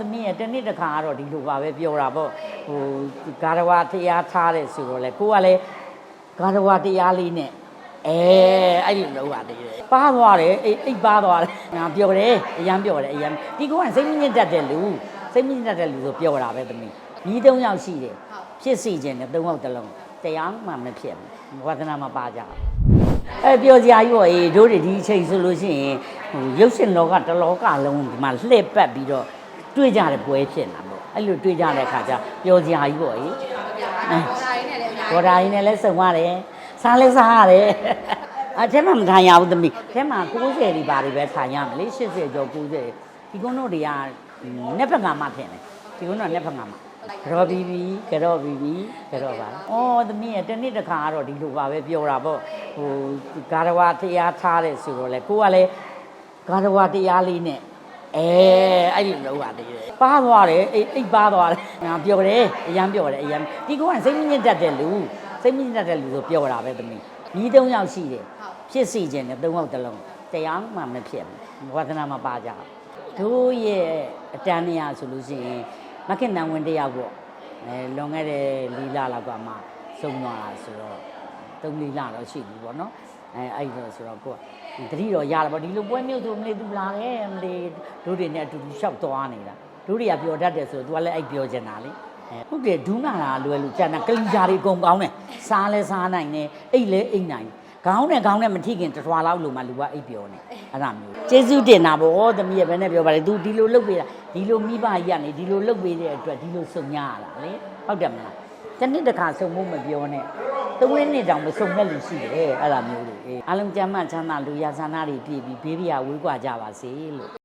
သမီးရဲ့တစ်နှစ်တစ်ခါကတော့ဒီလိုပါပဲပြောတာပေါ့ဟိုဂါရဝတရားထားတဲ့ဆိုတော့လေကိုကလည်းဂါရဝတရားလေးနဲ့အဲအဲ့ဒီလိုပါတည်းပါသွားတယ်အိတ်အိတ်ပါသွားတယ်ငါပြောတယ်အရန်ပြောတယ်အရန်ဒီကောကစိတ်မြင့်တတ်တဲ့လူစိတ်မြင့်တတ်တဲ့လူဆိုပြောတာပဲသမီးညီသုံးယောက်ရှိတယ်ဖြစ်စီခြင်းနဲ့သုံးယောက်တစ်လုံးတရားမှမဖြစ်ဘူးဝါသနာမပါကြဘူးအဲပြောစရာကြီးပေါ့အေးတို့တွေဒီအချိန်ဆိုလို့ရှိရင်ဟိုရုပ်ရှင်လောကတစ်လောကလုံးဒီမှာလှည့်ပတ်ပြီးတော့ တွေ့ကြတဲ့ပွဲဖြစ်နေတာပေါ့အဲ့လိုတွေ့ကြတဲ့အခါကျပြောစရာကြီးပေါ့အေးဒါရင်းနဲ့လည်းအများကြီးဘော်ဒါရင်းနဲ့လည်းစုံရတယ်စားလဲစားရတယ်အထက်မှာမထိုင်ရဘူးသမီးအထက်မှာ90ဒီပါတွေပဲထိုင်ရမယ်လေ80ကျော်90ဒီကုန်းတို့တွေကနှစ်ဖက်ကမှထင်တယ်ဒီကုန်းတို့ကနှစ်ဖက်ကမှကြော်ပြီးပြီကြော်ပြီးပြီကြော်ပါလားအော်သမီးရဲ့တစ်နှစ်တစ်ခါကတော့ဒီလိုပါပဲပြောတာပေါ့ဟိုဂါရဝတရားထားတဲ့ဆိုတော့လေကိုကလည်းဂါရဝတရားလေးနဲ့ အဲအဲ့ဒီလိုပါတည်းပါသွားတယ်အိတ်အိတ်ပါသွားတယ်ငါပြောတယ်အရန်ပြောတယ်အရန်ဒီကောကစိတ်မြင့်တတ်တဲ့လူစိတ်မြင့်တတ်တဲ့လူဆိုပြောတာပဲသမီးညီသုံးယောက်ရှိတယ်ဖြစ်စီခြင်းနဲ့သုံးယောက်တစ်လုံးတရားမှမဖြစ်ဘူးဝါသနာမပါကြဘူးတို့ရဲ့အတန်းနေရဆိုလို့ရှိရင်မခင်နံဝင်တယောက်ပေါ့အဲလွန်ခဲ့တဲ့လီလာလောက်ကမှစုံသွားတာဆိုတော့သုံးလီလာတော့ရှိပြီပေါ့နော် အဲအဲ့ဒါဆိုတော့ကိုကတတိတော့ရတာပေါ့ဒီလိုပွဲမျိုးဆိုမလေးသူလာတယ်မလေးတို့တွေနဲ့အတူတူရှောက်သွားနေတာတို့တွေကပြောတတ်တယ်ဆိုတော့ तू ကလည်းအဲ့ပြောချင်တာလေအဲဟုတ်တယ်ဒူးနာတာလွယ်လို့ကျန်တာကလီဂျာတွေအကုန်ကောင်းတယ်စားလဲစားနိုင်တယ်အိတ်လဲအိတ်နိုင်ခေါင်းနဲ့ခေါင်းနဲ့မထိခင်တထွာလောက်လို့မှလူကအိတ်ပြောနေအဲ့ဒါမျိုးကျေးဇူးတင်တာဗောသမီးရဲ့ဘယ်နဲ့ပြောပါလဲ तू ဒီလိုလုပ်ပေးတာဒီလိုမိဘကြီးကနေဒီလိုလုပ်ပေးတဲ့အတွက်ဒီလိုစုံရရတာလေဟုတ်တယ်မလားတစ်နှစ်တစ်ခါစုံဖို့မပြောနဲ့ သုံးနှစ်တောင်မစုံတဲ့လူရှိတယ်အဲ့ဒါမျိုးတွေအေးအားလုံးကျမ်းမှချမ်းသာလူရဆန္ဒတွေပြည့်ပြီးဘေးပြာဝေးကွာကြပါစေလို့